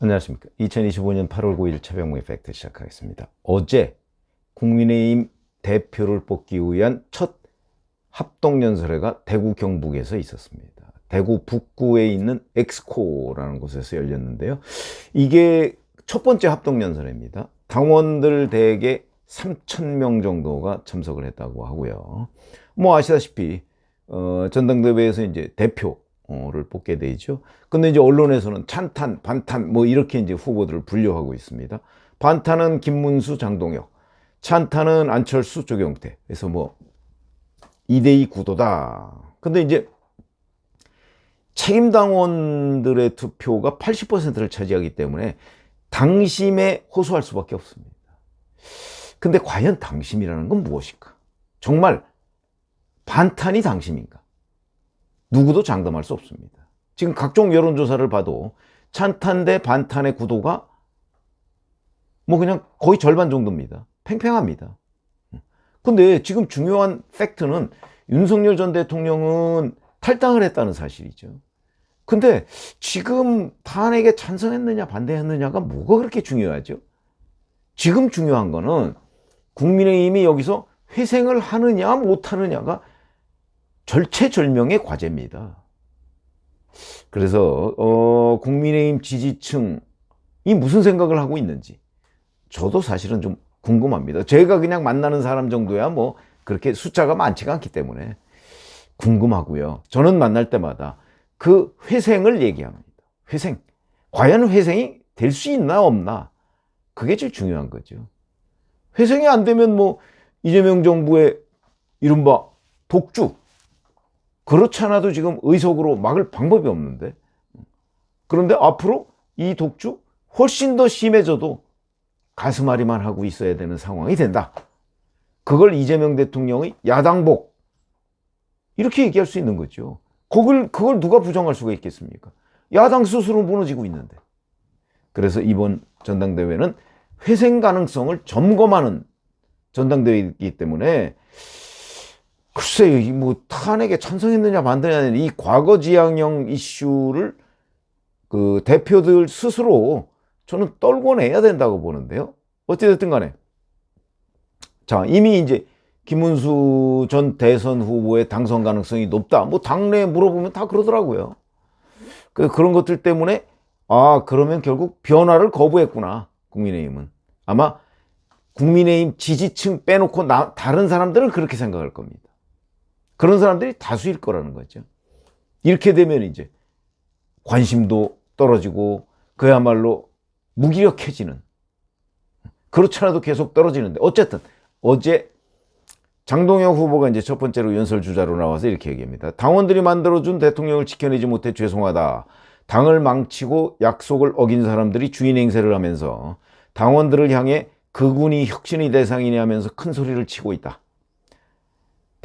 안녕하십니까. 2025년 8월 9일 최병무의 팩트 시작하겠습니다. 어제 국민의힘 대표를 뽑기 위한 첫 합동연설회가 대구 경북에서 있었습니다. 대구 북구에 있는 엑스코라는 곳에서 열렸는데요. 이게 첫 번째 합동연설회입니다. 당원들 대개 3,000명 정도가 참석을 했다고 하고요. 뭐 아시다시피, 어, 전당대회에서 이제 대표 를 뽑게 되죠. 근데 이제 언론에서는 찬탄, 반탄, 뭐 이렇게 이제 후보들을 분류하고 있습니다. 반탄은 김문수, 장동혁, 찬탄은 안철수, 조경태. 그래서 뭐 2대2 구도다. 근데 이제 책임당원들의 투표가 80%를 차지하기 때문에 당심에 호소할 수밖에 없습니다. 근데 과연 당심이라는 건 무엇일까? 정말 반탄이 당심인가? 누구도 장담할 수 없습니다. 지금 각종 여론조사를 봐도 찬탄 대 반탄의 구도가 뭐 그냥 거의 절반 정도입니다. 팽팽합니다. 근데 지금 중요한 팩트는 윤석열 전 대통령은 탈당을 했다는 사실이죠. 근데 지금 탄핵에 찬성했느냐 반대했느냐가 뭐가 그렇게 중요하죠? 지금 중요한 거는 국민의힘이 여기서 회생을 하느냐 못하느냐가 절체절명의 과제입니다. 그래서 어, 국민의힘 지지층이 무슨 생각을 하고 있는지 저도 사실은 좀 궁금합니다. 제가 그냥 만나는 사람 정도야 뭐 그렇게 숫자가 많지가 않기 때문에 궁금하고요. 저는 만날 때마다 그 회생을 얘기합니다. 회생. 과연 회생이 될 수 있나 없나? 그게 제일 중요한 거죠. 회생이 안 되면 뭐 이재명 정부의 이른바 독주. 그렇지 않아도 지금 의석으로 막을 방법이 없는데. 그런데 앞으로 이 독주 훨씬 더 심해져도 가슴앓이만 하고 있어야 되는 상황이 된다. 그걸 이재명 대통령의 야당복. 이렇게 얘기할 수 있는 거죠. 그걸, 그걸 누가 부정할 수가 있겠습니까? 야당 스스로 무너지고 있는데. 그래서 이번 전당대회는 회생 가능성을 점검하는 전당대회이기 때문에 글쎄요, 뭐 탄핵에 찬성했느냐 반대했느냐 이 과거지향형 이슈를 그 대표들 스스로 저는 떨고 내야 된다고 보는데요. 어찌됐든 간에. 자, 이미 이제 김문수 전 대선 후보의 당선 가능성이 높다. 뭐 당내에 물어보면 다 그러더라고요. 그 그런 것들 때문에 아, 그러면 결국 변화를 거부했구나. 국민의힘은. 아마 국민의힘 지지층 빼놓고 나, 다른 사람들은 그렇게 생각할 겁니다. 그런 사람들이 다수일 거라는 거죠. 이렇게 되면 이제 관심도 떨어지고 그야말로 무기력해지는 그렇지 않아도 계속 떨어지는데 어쨌든 어제 장동혁 후보가 이제 첫 번째로 연설 주자로 나와서 이렇게 얘기합니다. 당원들이 만들어준 대통령을 지켜내지 못해 죄송하다. 당을 망치고 약속을 어긴 사람들이 주인 행세를 하면서 당원들을 향해 그군이 혁신의 대상이냐 하면서 큰 소리를 치고 있다.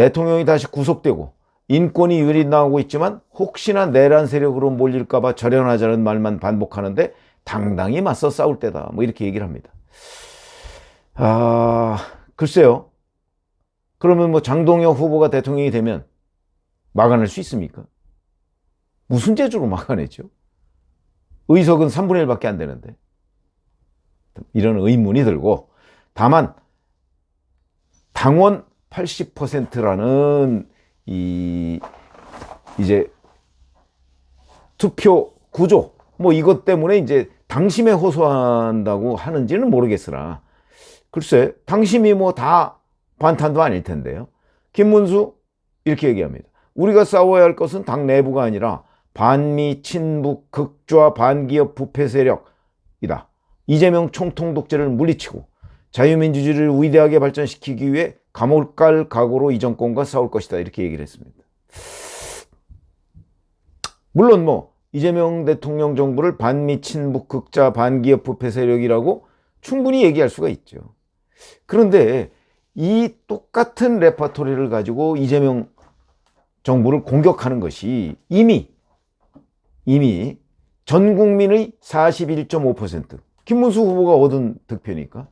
대통령이 다시 구속되고 인권이 유린당하고 있지만 혹시나 내란 세력으로 몰릴까봐 절연하자는 말만 반복하는데 당당히 맞서 싸울 때다. 뭐 이렇게 얘기를 합니다. 아, 글쎄요. 그러면 뭐 장동혁 후보가 대통령이 되면 막아낼 수 있습니까? 무슨 재주로 막아내죠? 의석은 3분의 1밖에 안 되는데. 이런 의문이 들고, 다만, 당원 80%라는 이, 이제, 투표 구조, 뭐 이것 때문에 이제 당심에 호소한다고 하는지는 모르겠으나, 글쎄, 당심이 뭐 다 반탄도 아닐 텐데요. 김문수, 이렇게 얘기합니다. 우리가 싸워야 할 것은 당 내부가 아니라 반미, 친북, 극좌, 반기업, 부패 세력이다. 이재명 총통 독재를 물리치고 자유민주주의를 위대하게 발전시키기 위해 감옥 갈 각오로 이 정권과 싸울 것이다. 이렇게 얘기를 했습니다. 물론 뭐 이재명 대통령 정부를 반미, 친북, 극자, 반기업, 부패 세력이라고 충분히 얘기할 수가 있죠. 그런데 이 똑같은 레퍼토리를 가지고 이재명 정부를 공격하는 것이 이미 이미 전 국민의 41.5% 김문수 후보가 얻은 득표니까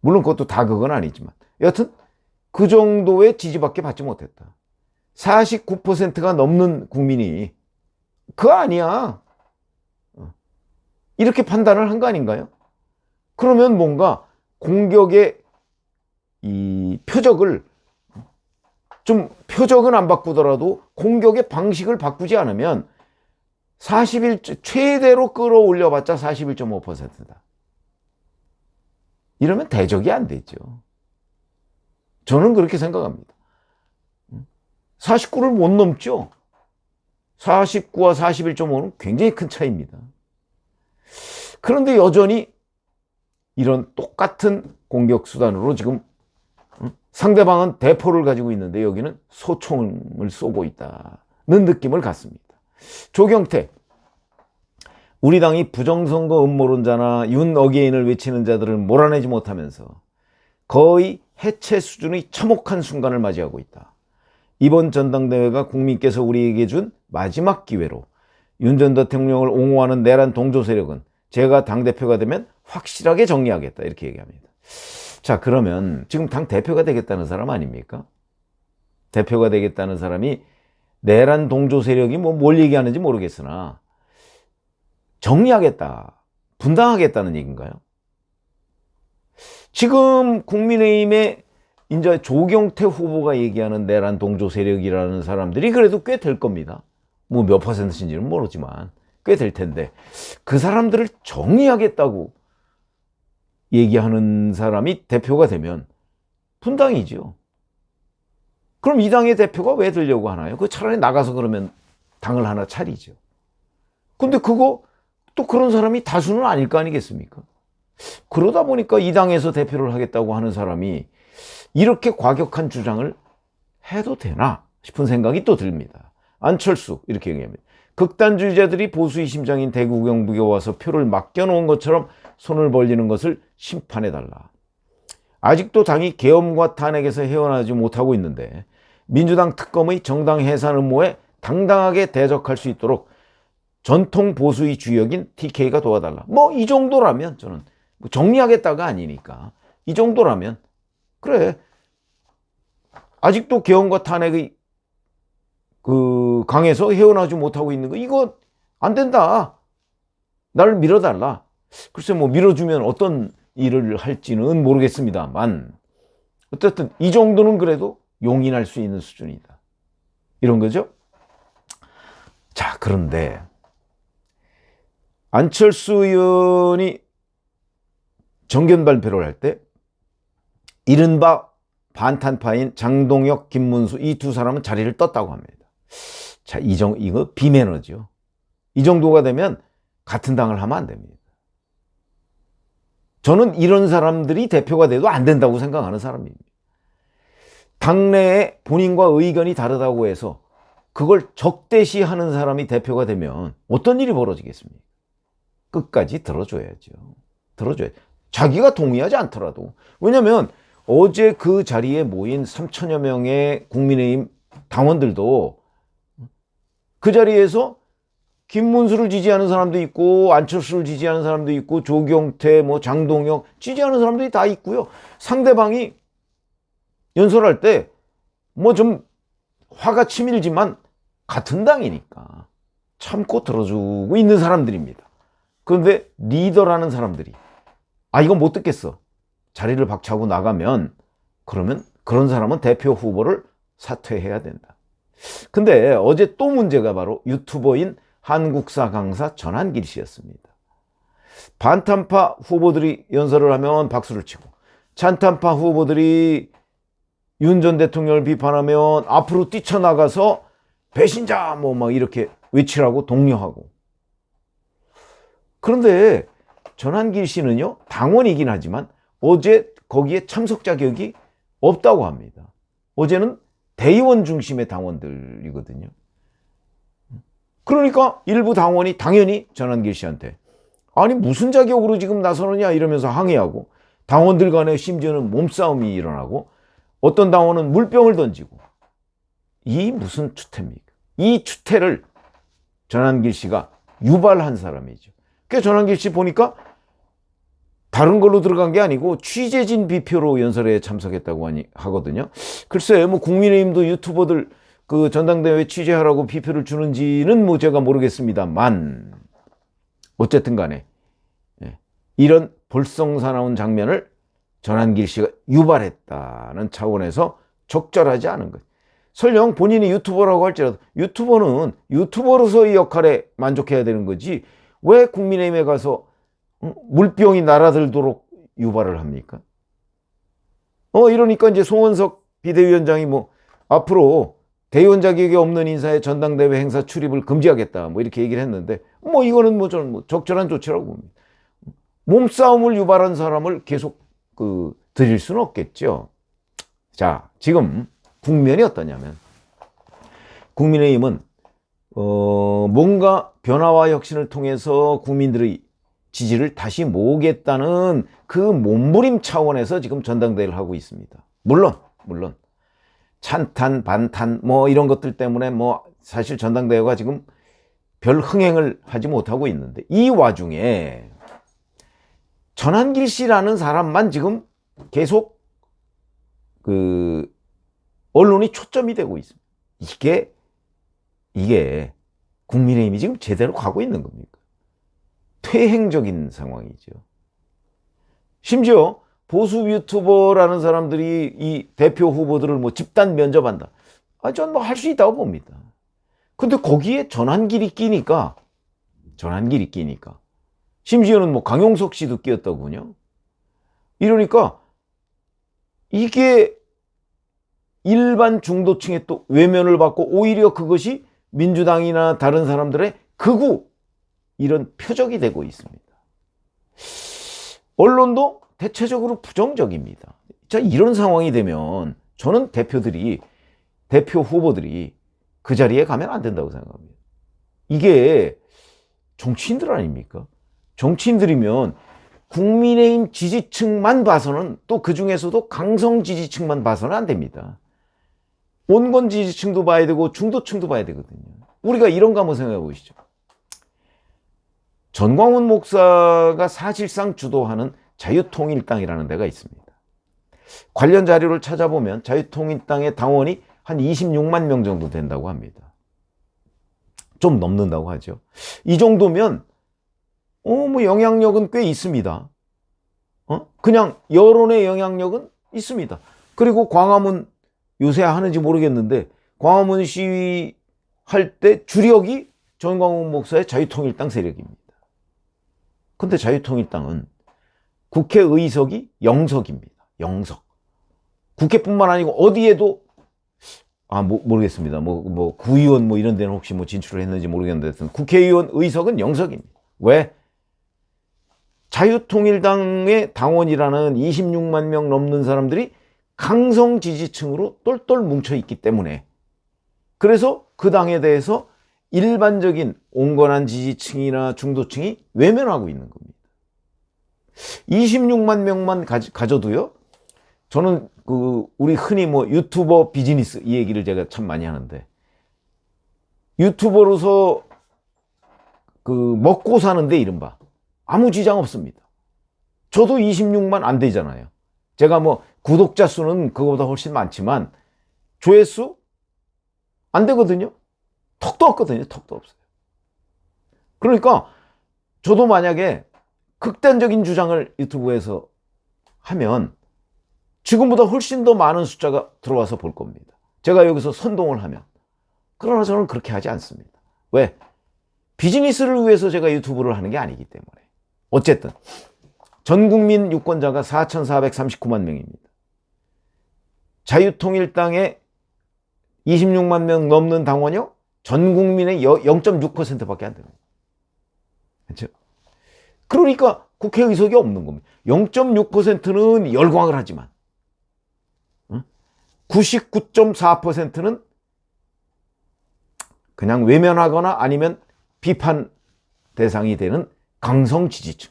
물론 그것도 다 그건 아니지만 여튼 그 정도의 지지밖에 받지 못했다. 49%가 넘는 국민이 그거 아니야. 어. 이렇게 판단을 한 거 아닌가요? 그러면 뭔가 공격의 이 표적을 좀 표적은 안 바꾸더라도 공격의 방식을 바꾸지 않으면 41 최대로 끌어올려봤자 41.5%다. 이러면 대적이 안 되죠. 저는 그렇게 생각합니다. 49를 못 넘죠. 49와 41.5는 굉장히 큰 차이입니다. 그런데 여전히 이런 똑같은 공격 수단으로 지금 상대방은 대포를 가지고 있는데 여기는 소총을 쏘고 있다는 느낌을 갖습니다. 조경태 우리 당이 부정선거 음모론자나 윤 어게인을 외치는 자들을 몰아내지 못하면서 거의 해체 수준의 참혹한 순간을 맞이하고 있다. 이번 전당대회가 국민께서 우리에게 준 마지막 기회로 윤 전 대통령을 옹호하는 내란 동조 세력은 제가 당대표가 되면 확실하게 정리하겠다. 이렇게 얘기합니다. 자, 그러면 지금 당 대표가 되겠다는 사람 아닙니까? 대표가 되겠다는 사람이 내란 동조 세력이 뭐 뭘 얘기하는지 모르겠으나 정리하겠다, 분당하겠다는 얘기인가요? 지금 국민의힘의 이제 조경태 후보가 얘기하는 내란 동조 세력이라는 사람들이 그래도 꽤 될 겁니다. 뭐 몇 퍼센트인지는 모르지만 꽤 될 텐데 그 사람들을 정리하겠다고 얘기하는 사람이 대표가 되면 분당이죠. 그럼 이 당의 대표가 왜 되려고 하나요? 그 차라리 나가서 그러면 당을 하나 차리죠. 근데 그거 또 그런 사람이 다수는 아닐 거 아니겠습니까? 그러다 보니까 이 당에서 대표를 하겠다고 하는 사람이 이렇게 과격한 주장을 해도 되나 싶은 생각이 또 듭니다. 안철수 이렇게 얘기합니다. 극단주의자들이 보수의 심장인 대구 경북에 와서 표를 맡겨놓은 것처럼 손을 벌리는 것을 심판해달라. 아직도 당이 계엄과 탄핵에서 헤어나지 못하고 있는데 민주당 특검의 정당 해산 음모에 당당하게 대적할 수 있도록 전통 보수의 주역인 TK가 도와달라. 뭐 이 정도라면 저는 뭐 정리하겠다가 아니니까 이 정도라면 그래 아직도 계엄과 탄핵의 그 강에서 헤어나지 못하고 있는 거 이거 안 된다. 나를 밀어달라. 글쎄 뭐 밀어주면 어떤 일을 할지는 모르겠습니다만 어쨌든 이 정도는 그래도 용인할 수 있는 수준이다. 이런 거죠. 자 그런데 안철수 의원이 정견 발표를 할 때 이른바 반탄파인 장동혁, 김문수 이 두 사람은 자리를 떴다고 합니다. 자, 이 정, 이거 비매너죠. 이 정도가 되면 같은 당을 하면 안 됩니다. 저는 이런 사람들이 대표가 돼도 안 된다고 생각하는 사람입니다. 당내에 본인과 의견이 다르다고 해서 그걸 적대시하는 사람이 대표가 되면 어떤 일이 벌어지겠습니까? 끝까지 들어줘야죠. 들어줘야 자기가 동의하지 않더라도. 왜냐면 어제 그 자리에 모인 3천여 명의 국민의힘 당원들도 그 자리에서 김문수를 지지하는 사람도 있고 안철수를 지지하는 사람도 있고 조경태 뭐 장동혁 지지하는 사람들이 다 있고요. 상대방이 연설할 때 뭐 좀 화가 치밀지만 같은 당이니까 참고 들어주고 있는 사람들입니다. 그런데 리더라는 사람들이 아 이거 못 듣겠어. 자리를 박차고 나가면 그러면 그런 사람은 대표 후보를 사퇴해야 된다. 근데 어제 또 문제가 바로 유튜버인 한국사 강사 전한길 씨였습니다. 반탄파 후보들이 연설을 하면 박수를 치고 찬탄파 후보들이 윤 전 대통령을 비판하면 앞으로 뛰쳐나가서 배신자 뭐 막 이렇게 외치라고 독려하고 그런데 전한길 씨는요 당원이긴 하지만 어제 거기에 참석 자격이 없다고 합니다. 어제는 대의원 중심의 당원들이거든요. 그러니까 일부 당원이 당연히 전한길 씨한테 아니 무슨 자격으로 지금 나서느냐 이러면서 항의하고 당원들 간에 심지어는 몸싸움이 일어나고 어떤 당원은 물병을 던지고 이 무슨 추태입니까? 이 추태를 전한길 씨가 유발한 사람이죠. 그 전한길 씨 보니까 다른 걸로 들어간 게 아니고 취재진 비표로 연설에 참석했다고 하니, 하거든요. 글쎄, 뭐 국민의힘도 유튜버들 그 전당대회 취재하라고 피표를 주는지는 뭐 제가 모르겠습니다만 어쨌든 간에 예, 이런 볼썽사나운 장면을 전한길 씨가 유발했다는 차원에서 적절하지 않은 것. 설령 본인이 유튜버라고 할지라도 유튜버는 유튜버로서 의 역할에 만족해야 되는 거지 왜 국민의힘에 가서 어, 물병이 날아들도록 유발을 합니까? 어 이러니까 이제 송원석 비대위원장이 뭐 앞으로 대의원 자격이 없는 인사의 전당대회 행사 출입을 금지하겠다 뭐 이렇게 얘기를 했는데 뭐 이거는 뭐 저는 뭐 적절한 조치라고 봅니다. 몸싸움을 유발한 사람을 계속 그 드릴 수는 없겠죠. 자 지금 국면이 어떠냐면 국민의힘은 어 뭔가 변화와 혁신을 통해서 국민들의 지지를 다시 모으겠다는 그 몸부림 차원에서 지금 전당대회를 하고 있습니다. 물론 물론 찬탄, 반탄 뭐 이런 것들 때문에 뭐 사실 전당대회가 지금 별 흥행을 하지 못하고 있는데 이 와중에 전한길 씨라는 사람만 지금 계속 그 언론이 초점이 되고 있습니다. 이게 이게 국민의힘이 지금 제대로 가고 있는 겁니까? 퇴행적인 상황이죠. 심지어 보수 유튜버라는 사람들이 이 대표 후보들을 뭐 집단 면접한다. 아, 전 뭐 할 수 있다고 봅니다. 근데 거기에 전환길이 끼니까, 전환길이 끼니까. 심지어는 뭐 강용석 씨도 끼었더군요. 이러니까 이게 일반 중도층의 또 외면을 받고 오히려 그것이 민주당이나 다른 사람들의 극우 이런 표적이 되고 있습니다. 언론도 대체적으로 부정적입니다. 자, 이런 상황이 되면 저는 대표들이, 대표 후보들이 그 자리에 가면 안 된다고 생각합니다. 이게 정치인들 아닙니까? 정치인들이면 국민의힘 지지층만 봐서는 또 그 중에서도 강성 지지층만 봐서는 안 됩니다. 온건 지지층도 봐야 되고 중도층도 봐야 되거든요. 우리가 이런 거 한번 생각해 보시죠. 전광훈 목사가 사실상 주도하는 자유통일당이라는 데가 있습니다. 관련 자료를 찾아보면 자유통일당의 당원이 한 26만 명 정도 된다고 합니다. 좀 넘는다고 하죠. 이 정도면 어, 뭐 영향력은 꽤 있습니다. 어? 그냥 여론의 영향력은 있습니다. 그리고 광화문 요새 하는지 모르겠는데 광화문 시위 할 때 주력이 전광훈 목사의 자유통일당 세력입니다. 근데 자유통일당은 국회 의석이 영석입니다. 영석. 국회뿐만 아니고 어디에도 아 뭐, 모르겠습니다. 뭐뭐 구의원 뭐 이런 데는 혹시 뭐 진출을 했는지 모르겠는데 국회의원 의석은 영석입니다. 왜? 자유통일당의 당원이라는 26만 명 넘는 사람들이 강성 지지층으로 똘똘 뭉쳐 있기 때문에 그래서 그 당에 대해서 일반적인 온건한 지지층이나 중도층이 외면하고 있는 겁니다. 26만 명만 가져도요. 저는 그 우리 흔히 뭐 유튜버 비즈니스 이 얘기를 제가 참 많이 하는데 유튜버로서 그 먹고 사는데 이른바 아무 지장 없습니다. 저도 26만 안 되잖아요. 제가 뭐 구독자 수는 그거보다 훨씬 많지만 조회수 안 되거든요. 턱도 없거든요. 턱도 없어요. 그러니까 저도 만약에 극단적인 주장을 유튜브에서 하면 지금보다 훨씬 더 많은 숫자가 들어와서 볼 겁니다. 제가 여기서 선동을 하면. 그러나 저는 그렇게 하지 않습니다. 왜? 비즈니스를 위해서 제가 유튜브를 하는 게 아니기 때문에. 어쨌든 전 국민 유권자가 4,439만 명입니다. 자유통일당의 26만 명 넘는 당원요? 전 국민의 0.6%밖에 안 됩니다. 그렇죠? 그러니까 국회 의석이 없는 겁니다. 0.6%는 열광을 하지만 99.4%는 그냥 외면하거나 아니면 비판 대상이 되는 강성 지지층.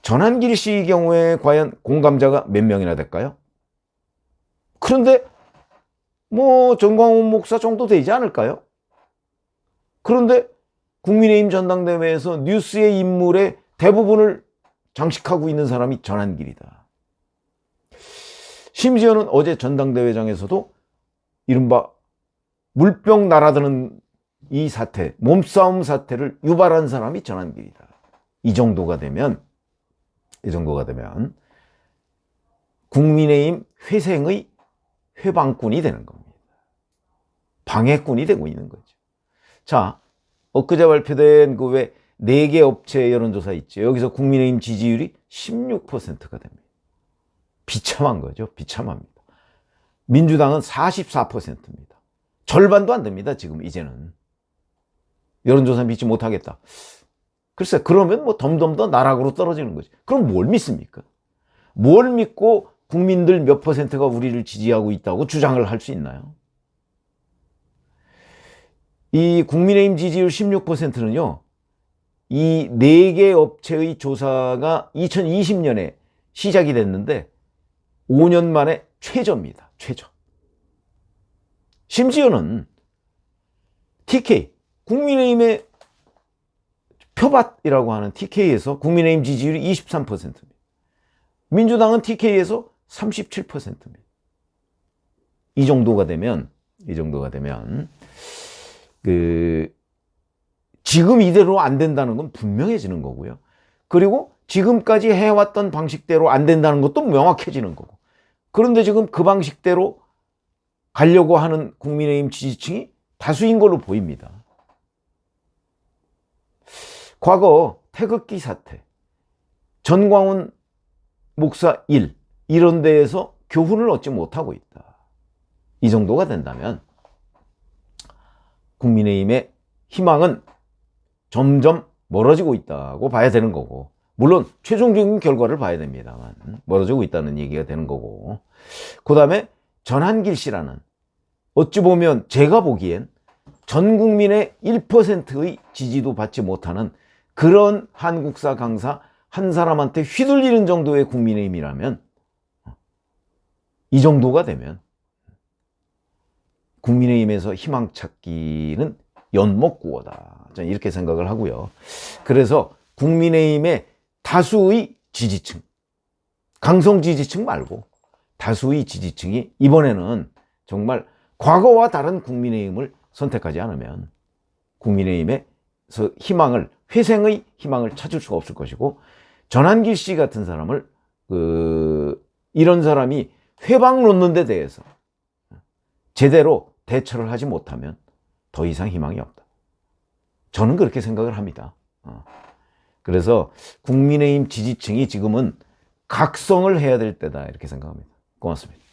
전한길 씨의 경우에 과연 공감자가 몇 명이나 될까요? 그런데 뭐 정광훈 목사 정도 되지 않을까요? 그런데 국민의힘 전당대회에서 뉴스의 인물의 대부분을 장식하고 있는 사람이 전한길이다. 심지어는 어제 전당대회장에서도 이른바 물병 날아드는 이 사태, 몸싸움 사태를 유발한 사람이 전환길이다. 이 정도가 되면, 이 정도가 되면, 국민의힘 회생의 회방꾼이 되는 겁니다. 방해꾼이 되고 있는 거죠. 자, 엊그제 발표된 그 왜 네 개 업체 여론조사 있죠. 여기서 국민의힘 지지율이 16%가 됩니다. 비참한 거죠. 비참합니다. 민주당은 44%입니다. 절반도 안 됩니다. 지금 이제는. 여론조사 믿지 못하겠다. 글쎄, 그러면 뭐 덤덤 더 나락으로 떨어지는 거지. 그럼 뭘 믿습니까? 뭘 믿고 국민들 몇 퍼센트가 우리를 지지하고 있다고 주장을 할 수 있나요? 이 국민의힘 지지율 16%는요, 이 네 개 업체의 조사가 2020년에 시작이 됐는데, 5년 만에 최저입니다. 최저. 심지어는 TK, 국민의힘의 표밭이라고 하는 TK에서 국민의힘 지지율이 23%입니다. 민주당은 TK에서 37%입니다. 이 정도가 되면, 이 정도가 되면, 그, 지금 이대로 안 된다는 건 분명해지는 거고요. 그리고 지금까지 해왔던 방식대로 안 된다는 것도 명확해지는 거고. 그런데 지금 그 방식대로 가려고 하는 국민의힘 지지층이 다수인 걸로 보입니다. 과거 태극기 사태, 전광훈 목사 1, 이런 데에서 교훈을 얻지 못하고 있다. 이 정도가 된다면 국민의힘의 희망은 점점 멀어지고 있다고 봐야 되는 거고, 물론 최종적인 결과를 봐야 됩니다만, 멀어지고 있다는 얘기가 되는 거고, 그 다음에 전한길 씨라는, 어찌 보면 제가 보기엔 전 국민의 1%의 지지도 받지 못하는 그런 한국사 강사 한 사람한테 휘둘리는 정도의 국민의힘이라면, 이 정도가 되면, 국민의힘에서 희망 찾기는 연목구호다. 저는 이렇게 생각을 하고요. 그래서 국민의힘의 다수의 지지층, 강성 지지층 말고 다수의 지지층이 이번에는 정말 과거와 다른 국민의힘을 선택하지 않으면 국민의힘에서 희망을, 회생의 희망을 찾을 수가 없을 것이고 전한길 씨 같은 사람을, 그, 이런 사람이 회방 놓는 데 대해서 제대로 대처를 하지 못하면 더 이상 희망이 없다. 저는 그렇게 생각을 합니다. 어. 그래서 국민의힘 지지층이 지금은 각성을 해야 될 때다 이렇게 생각합니다. 고맙습니다.